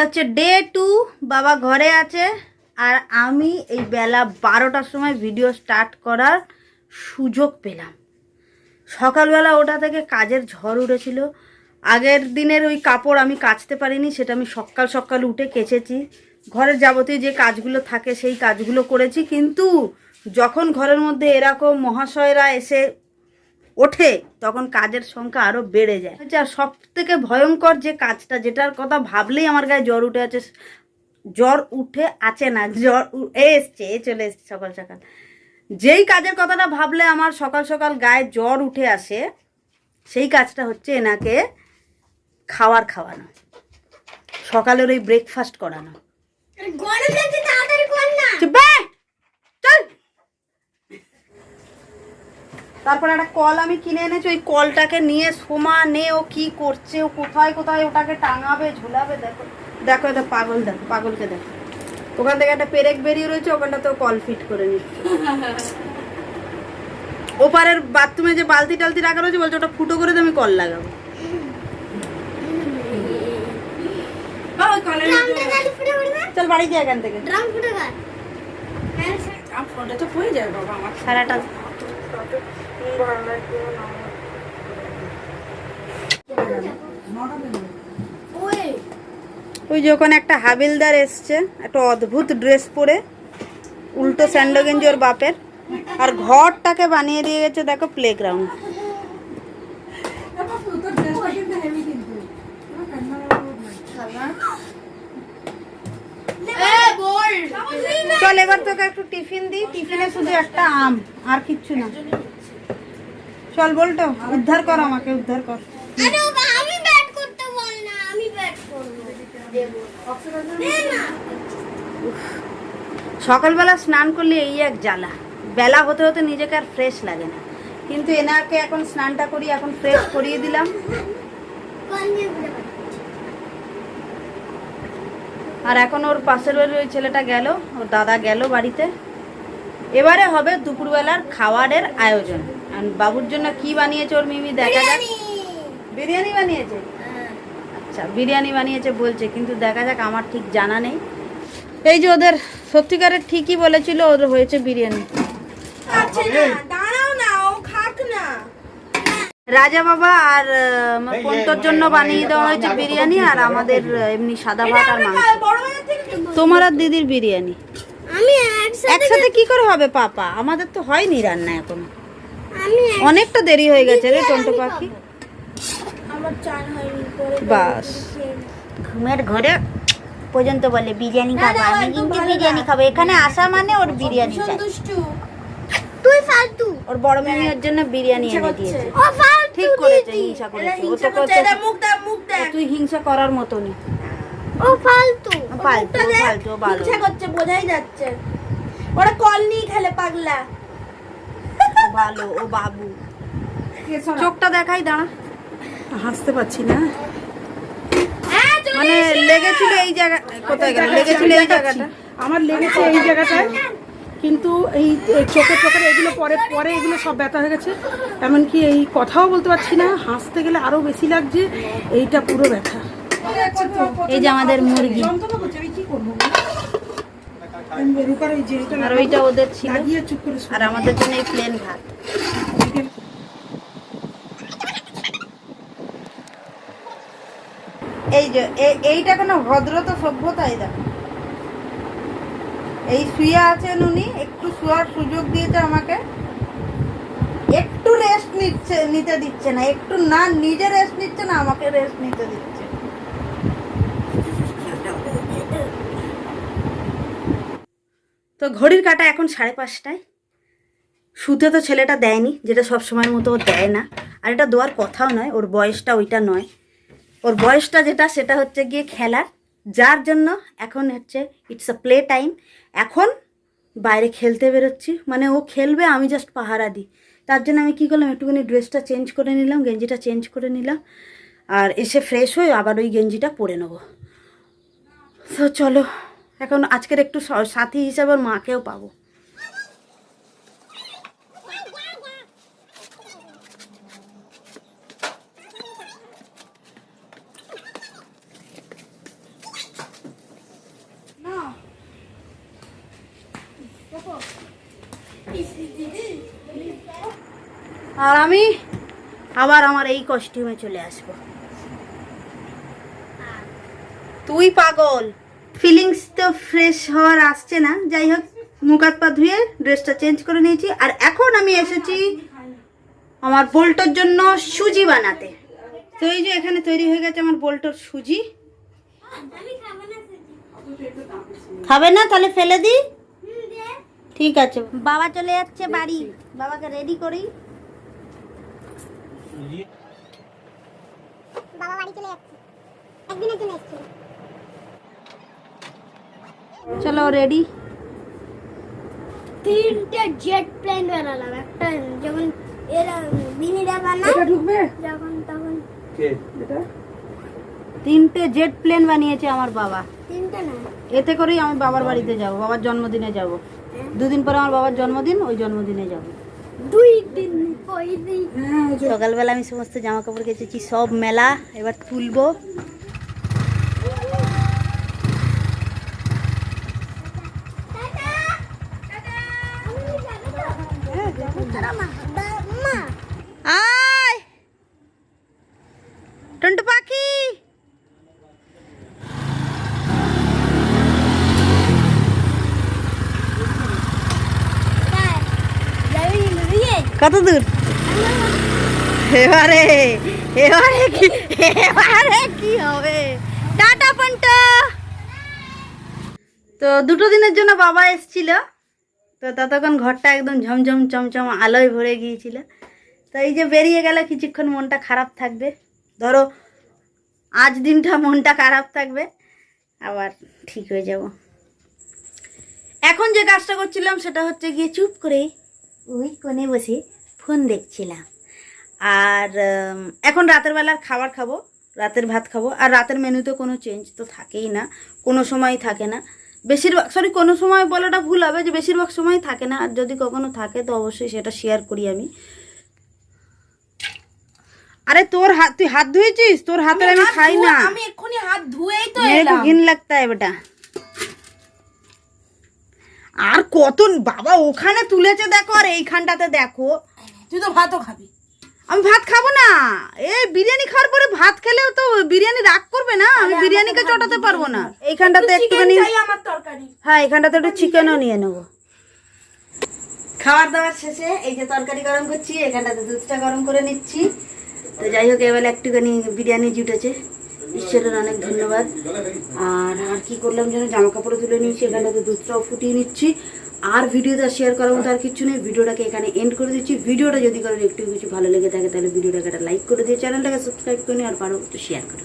এটা হচ্ছে day to বাবা ঘরে আছে। আর আমি এই বেলা বারোটার সময় ভিডিও স্টার্ট করার সুযোগ পেলাম। সকালবেলা ওটা থেকে কাজের ঝড় উঠেছিল। আগের দিনের ওই কাপড় আমি কাচতে পারিনি, সেটা আমি সকাল সকাল উঠে কেচেছি। ঘরের যাবতীয় যে কাজগুলো থাকে, সেই কাজগুলো করেছি। কিন্তু যখন ঘরের মধ্যে এরকম মহাশয়রা এসে ওঠে তখন কাজের সংখ্যা আরও বেড়ে যায়। আচ্ছা সব থেকে ভয়ঙ্কর যে কাজটা যেটার কথা ভাবলেই আমার গায়ে জ্বর উঠে আছে জ্বর উঠে আছে না জ্বর এ এসছে এ চলে এসছে সকাল সকাল। যেই কাজের কথাটা ভাবলে আমার সকাল সকাল গায়ে জ্বর উঠে আসে সেই কাজটা হচ্ছে এনাকে খাওয়ার খাওয়ানো। সকালের ওই ব্রেকফাস্ট করানো গরম লাগছে তাড়াতাড়ি কর না চুপ বে! চল তারপর একটা কল আমি কিনে এনেছি ওই কলটাকে নিয়ে সমানে ও কি করছে ও কোথায় কোথায় ওটাকে টাঙাবে ঝুলাবে দেখো। দেখো এটা পাগল দেখো পাগলকে দেখো। ওখান থেকে একটা পেরেক বেরিয়ে রয়েছে ওখানটাতে ও কল ফিট করে নিচ্ছে। ওপারের বাথরুমে যে বালতি টালতি রাখা রয়েছে বলছে ওটা ফুটো করে দিয়ে আমি কল লাগাবো। চল বাড়ি যাই এখান থেকে। হ্যাঁ তো সারাটা ওই ওই যে ওখানে একটা হাবিলদার এসছে একটা অদ্ভুত ড্রেস পরে উল্টো স্যান্ডো গেঞ্জি ওর বাপের আর ঘরটাকে বানিয়ে দিয়ে গেছে দেখো প্লে গ্রাউন্ড চল এবার তোকে একটু টিফিন দিই টিফিনে শুধু একটা আম আর কিচ্ছু না। চল বলতো উদ্ধার কর আমাকে উদ্ধার কর। আমি ব্যাট করতে বল না আমি ব্যাট করব। দেব দে না সকালবেলা স্নান করলে এই এক জ্বালা। বেলা হতে হতে নিজেকে আর ফ্রেশ লাগে না। কিন্তু এনাকে এখন স্নানটা করি এখন ফ্রেশ করিয়ে দিলাম। আর এখন ওর পাশের বাড়ির ওই ছেলেটা গেল ওর দাদা গেল বাড়িতে। এবারে হবে দুপুরবেলার খাবারের আয়োজন। বাবুর জন্য কি বানিয়েছে ওর মিমি? দেখা যাক। বিরিয়ানি। বানিয়েছে? আচ্ছা বিরিয়ানি বানিয়েছে বলছে কিন্তু দেখা যাক আমার ঠিক জানা নেই। এই যে ওদের সত্যিকারের ঠিকই বলেছিল ওদের হয়েছে বিরিয়ানি। আচ্ছা না রাজা বাবা আর পন্তর জন্য বানিয়ে দেওয়া হয়েছে বিরিয়ানি আর আমাদের এমনি সাদা ভাত আর মাংস। তোমার আর দিদির বিরিয়ানি। আমি একসাথে একসাথে কি করে হবে পাপা? আমাদের তো হয়নি রান্না এখনও। অনেকটা দেরি হয়ে গেছে রে টন্টু পাখি। বাস। ঘুমের ঘরে পর্যন্ত বলে বিরিয়ানি খাব আমি কিন্তু বিরিয়ানি খাব। এখানে আসা মানে ওর বিরিয়ানি চাই। তুই ফালতু। ওর বড় মেমি ওর জন্য বিরিয়ানি এনে দিয়েছে। ও ফালতু ঠিক করেছে হিংসা করেছে। ও হিংসা তো করছে মুখ দেখ মুখ দেখ। তুই হিংসা করার মতনই। ও ফালতু। ফালতু ফালতু ভালো। হিংসা করছে বোঝাই যাচ্ছে। ওরা কল নিয়ে খেলে পাগলা। ভালো ও বাবু। চোখটা দেখাই দাঁড়া। হাসতে পারছি না। হ্যাঁ মানে লেগেছিল এই জায়গা কোথায় গেল? লেগেছিল এই জায়গাটা। আমার লেগেছে এই জায়গাটায়। কিন্তু এই এই চোখের চোখের এগুলো পরে পরে এগুলো সব ব্যথা হয়ে গেছে। এমনকি এই কথাও বলতে পারছি না। হাসতে গেলে আরও বেশি লাগছে। এইটা পুরো ব্যথা। এই যে আমাদের মুরগি যন্ত্রণা করছে আমি কি করব আমি রূপার ওই জেলটা এইটা কোনো ভদ্র তো সভ্যতাই দেখো। এই শুয়ে আছেন উনি, একটু শোয়ার সুযোগ দিয়েছে আমাকে। একটু রেস্ট নিচ্ছে নিতে দিচ্ছে না, একটু না, নিজে রেস্ট নিচ্ছে না, আমাকে রেস্ট নিতে দিচ্ছে। তো ঘড়ির কাটা এখন সাড়ে পাঁচটায়। শুতে তো ছেলেটা দেয়নি, যেটা সব সময়ের মতো দেয় না। আর এটা দেওয়ার কথাও নয়, ওর বয়সটা ওইটা নয়। ওর বয়সটা যেটা, সেটা হচ্ছে গিয়ে খেলার, যার জন্য এখন হচ্ছে ইটস আ প্লে টাইম এখন বাইরে খেলতে বেরোচ্ছি মানে ও খেলবে, আমি জাস্ট পাহারা দিই। তার জন্য আমি কী করলাম, একটুখানি ড্রেসটা চেঞ্জ করে নিলাম, গেঞ্জিটা চেঞ্জ করে নিলাম, আর এসে ফ্রেশ হয়ে আবার ওই গেঞ্জিটা পরে নেব। তো চলো। এখন আজকের একটু সাথী হিসাবে ওর মাকেও পাবো। আর আমি আবার আমার এই কস্টিউমে চলে আসব। তুই পাগল। ফিলিংস তো ফ্রেশ হওয়ার আসছে না। যাই হোক মুখ হাত পা ধুয়ে ড্রেসটা চেঞ্জ করে নিয়েছি। আর এখন আমি এসেছি আমার বোল্টোর জন্য সুজি বানাতে। তো এই যে এখানে তৈরি হয়ে গেছে আমার বোল্টোর সুজি। আমি না খাবে না? তাহলে ফেলে দে। ঠিক আছে। বাবা চলে যাচ্ছে বাড়ি। বাবাকে রেডি করি। বাবা বাড়ি চলে যাচ্ছে। একদিনের জন্য এসেছিল চলো রেডি তিনটে জেট প্লেন বানালাম। একটা যখন এরা বিনিরা বানায় এটা ঢুকবে? যখন তখন এটা? তিনটে জেট প্লেন বানিয়েছে আমার বাবা। তিনটে না? এতে করেই আমি বাবার বাড়িতে যাব বাবার জন্মদিনে যাব। দুদিন পরে আমার বাবার জন্মদিন ওই জন্মদিনে যাব। দুই দিন ওই দিন সকালবেলা আমি সমস্ত জামা কাপড় কেচেছি সব মেলা এবার তুলবো আয় টন্টু পাখি কত দূর এবারে এবারে কি এবারে কি হবে? টাটা, পন্টো। তো দুটো দিনের জন্য বাবা এসছিল। তো ততক্ষণ ঘরটা একদম ঝমঝম, চমচম আলোয় ভরে গিয়েছিল। তো এই যে বেরিয়ে গেলে কিছুক্ষণ মনটা খারাপ থাকবে। ধরো, আজ দিনটা মনটা খারাপ থাকবে, আবার ঠিক হয়ে যাব। এখন যে কাজটা করছিলাম সেটা হচ্ছে গিয়ে চুপ করে ওই কোণে বসে ফোন দেখছিলাম। আর এখন রাতের বেলার খাবার খাব রাতের ভাত খাব আর রাতের মেনুতে কোনো চেঞ্জ তো থাকেই না কোনো সময় থাকে না। বেশিরভাগ সরি কোনো সময় বলাটা ভুল হবে যে বেশিরভাগ সময় থাকে না আর যদি কখনো থাকে তো অবশ্যই সেটা শেয়ার করি আমি। আরে তোর হাত তুই হাত ধুয়েছিস? তোর হাতের আমি খাই না। আমি এক্ষুনি হাত ধুয়েই তো এলাম। ঘিন লাগতা বেটা। আর কত বাবা ওখানে তুলেছে দেখো আর এইখানটাতে দেখো। তুই তো ভাতও খাবি। আমি ভাত খাব না। এ বিরিয়ানি খাওয়ার পরে ভাত খেলেও তো বিরিয়ানি রাগ করবে না। আমি বিরিয়ানিকে চটাতে পারব না। এইখানটাতে একটুখানি আমার তরকারি। হ্যাঁ এখানটাতে একটু চিকেনও নিয়ে নেব। খাবার দাবার শেষে এই যে তরকারি গরম করছি এখানটাতে দুধটা গরম করে নিচ্ছি। তো যাই হোক এবার একটুখানি বিরিয়ানি জুটেছে। ঈশ্বরের অনেক ধন্যবাদ। আর আর কি করলাম যেন? জামা কাপড় তুলে নিয়েছি এখানটাতে দুধটাও ফুটিয়ে নিচ্ছি। আর ভিডিওটা শেয়ার করার মতো আর কিছু নেই। ভিডিওটাকে এখানে এন্ড করে দিচ্ছি। ভিডিওটা যদি কারোর একটু কিছু ভালো লেগে থাকে, তাহলে ভিডিওটাকে একটা লাইক করে দিয়ে চ্যানেলটাকে সাবস্ক্রাইব করে নিই আর পারো একটু শেয়ার করে।